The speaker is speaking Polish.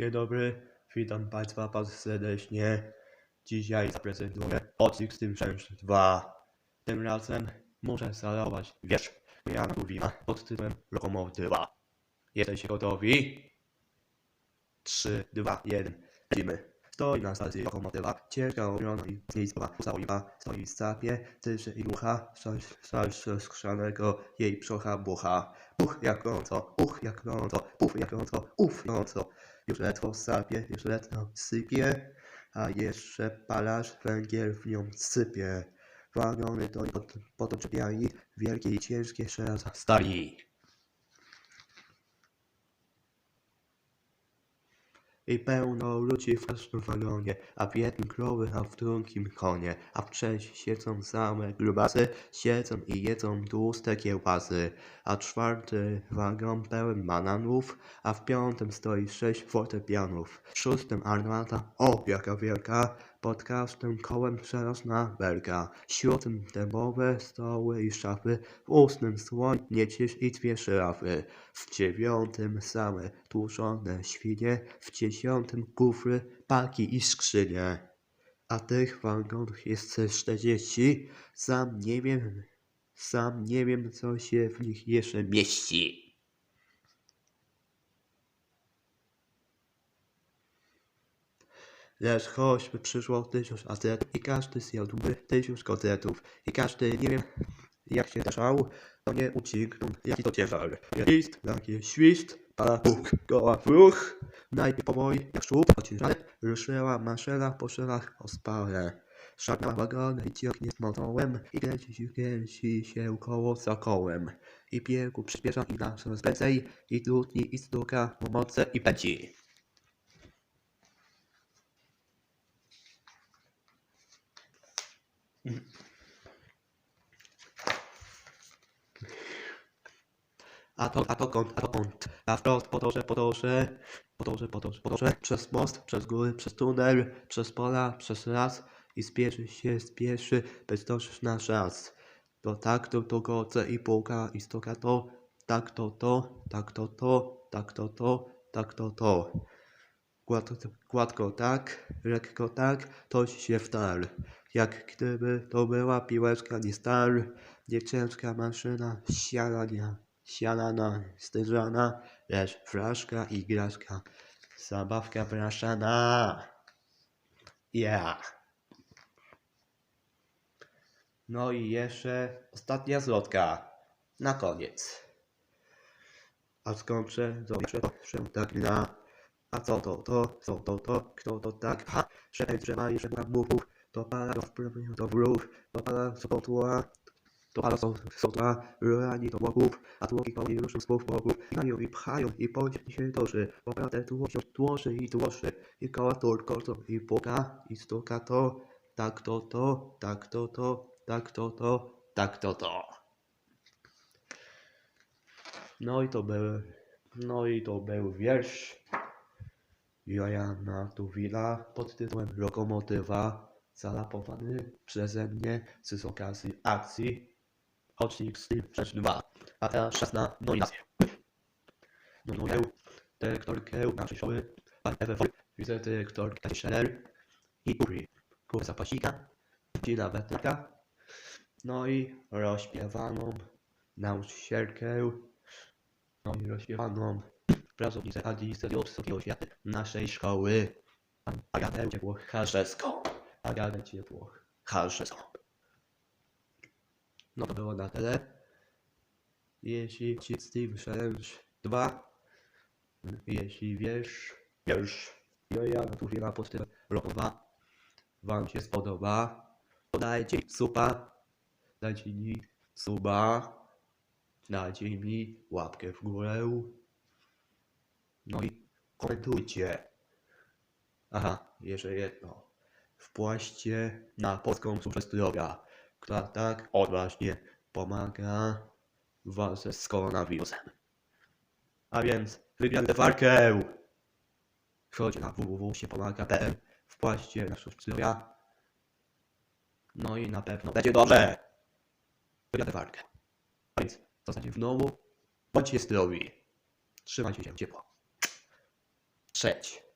Dzień dobry, witam Państwa bardzo serdecznie. Dzisiaj zaprezentuję odcinek z tym część 2. Tym razem muszę zareagować wiersz Jana Tuwima pod tytułem Lokomotywa. Jesteście gotowi? 3, 2, 1, lecimy. Stoi na stacji lokomotywa, ciężka ogromna i niska, usałowa, stoi w zapie, tyszy i rucha, salsze skrzanego, jej przocha bucha. Uch jak gorąco, uch jak gorąco, uf jak gorąco, uf gorąco. Już ledwo sapie, już ledwo sypie, a jeszcze palarz węgiel w nią sypie. Wagony to pod, podoczepiali, wielkie i ciężkie żelaza stali. I pełno ludzi w każdym wagonie, a w jednym krowy, a w drugim konie, a w trzecim siedzą same grubasy, siedzą i jedzą tłuste kiełbasy, a czwarty wagon pełen bananów, a w piątym stoi sześć fortepianów, w szóstym armata, o jaka wielka, pod każdym kołem przenośna belka, siódmym dębowe stoły i szafy, w ósmym słoń, nieciesz i dwie szyrafy, w dziewiątym same tłuczone świnie, w dziesiątym kufry, paki i skrzynie. A tych wagonów jest 40, sam nie wiem, sam nie wiem co się w nich jeszcze mieści. Lecz choćby przyszło tysiąc atletów i każdy zjadłby tysiąc kotletów i każdy nie wiem jak się deszał, to nie uciekną jaki to ciężar. List, jaki świst, pada puk, goła w ruch, najpierw powoli jak szub, ociężale, ruszyła maszyna po szynach ospale. Szarpnęła wagony i ciągnie z motorem i kręci się, kręci się koło za kołem. I biegu przyspiesza i na coraz prędzej i trudni i stuka pomocy i pędzi. A to, a to kąt, a to kąt. Na wprost, podążę, podążę, podążę, podążę, podążę. Przez most, przez góry, przez tunel, przez pola, przez las. I spieszy się, spieszy, by zdążyć na czas. To tak, to to goce i puka i stuka to. Tak to to, tak to to, tak to to, tak to to. Gładko, gładko tak, lekko tak, to się wtar. Jak gdyby to była piłeczka, nie stal, nie ciężka maszyna, siadania, siadana, styżana, lecz fraszka igraszka, zabawka blaszana. Yeah. No i jeszcze ostatnia zwrotka, na koniec. A skończę, zobaczę, że tak na... A co to, to, co to, to, kto to tak, ha, szepaj drzewa i szepka mówów, to para do wpływu do wrów, to para sopotła, to para są, są to rani do boków, a tłoki koło ruszą z pół boków, i mają i pchają, i pociąg się toczy, bo prawdę tłoczą, tłoczy i tłoczy, i koła turkocą, i puka, i stuka to, tak to to, tak to to, tak to to, tak to to. No i to był, no i to był wiersz Jojana Tuwila pod tytułem Lokomotywa, zalapowany przeze mnie z okazji akcji Odcinek z tym rzecz 2. A teraz czas na nominację. Nominuję dyrektorkę naszej szkoły, pan Ewę Wojt, wicedyrektorkę Scheller i Uri, kursa pasika, Gina Wetlaka, no i rozśpiewaną nauczycielkę, no i rozśpiewaną pracownicę administracji oświaty naszej szkoły, Agatę Ciepło-Harzewską. Agatę Ciepło-Harzewską. No to było na tyle. Jeśli ci Steve Challenge 2, jeśli wiesz, wiesz, ja tu chwila pod tym roku 2, wam się spodoba, to dajcie mi supa, dajcie mi suba, dajcie mi łapkę w górę, no i komentujcie. Aha, jeszcze jedno. Wpłaście na Polską Służbę Zdrowia, która tak odważnie pomaga w walce z koronawirusem. A więc wybierajcie walkę! Wchodźcie na www.siepomaga.pl Wpłaście na Zdrowia. No i na pewno będzie dobrze! Wybierajcie walkę. A więc zostańcie w domu. Bądźcie zdrowi. Trzymajcie się ciepło. Trzeć.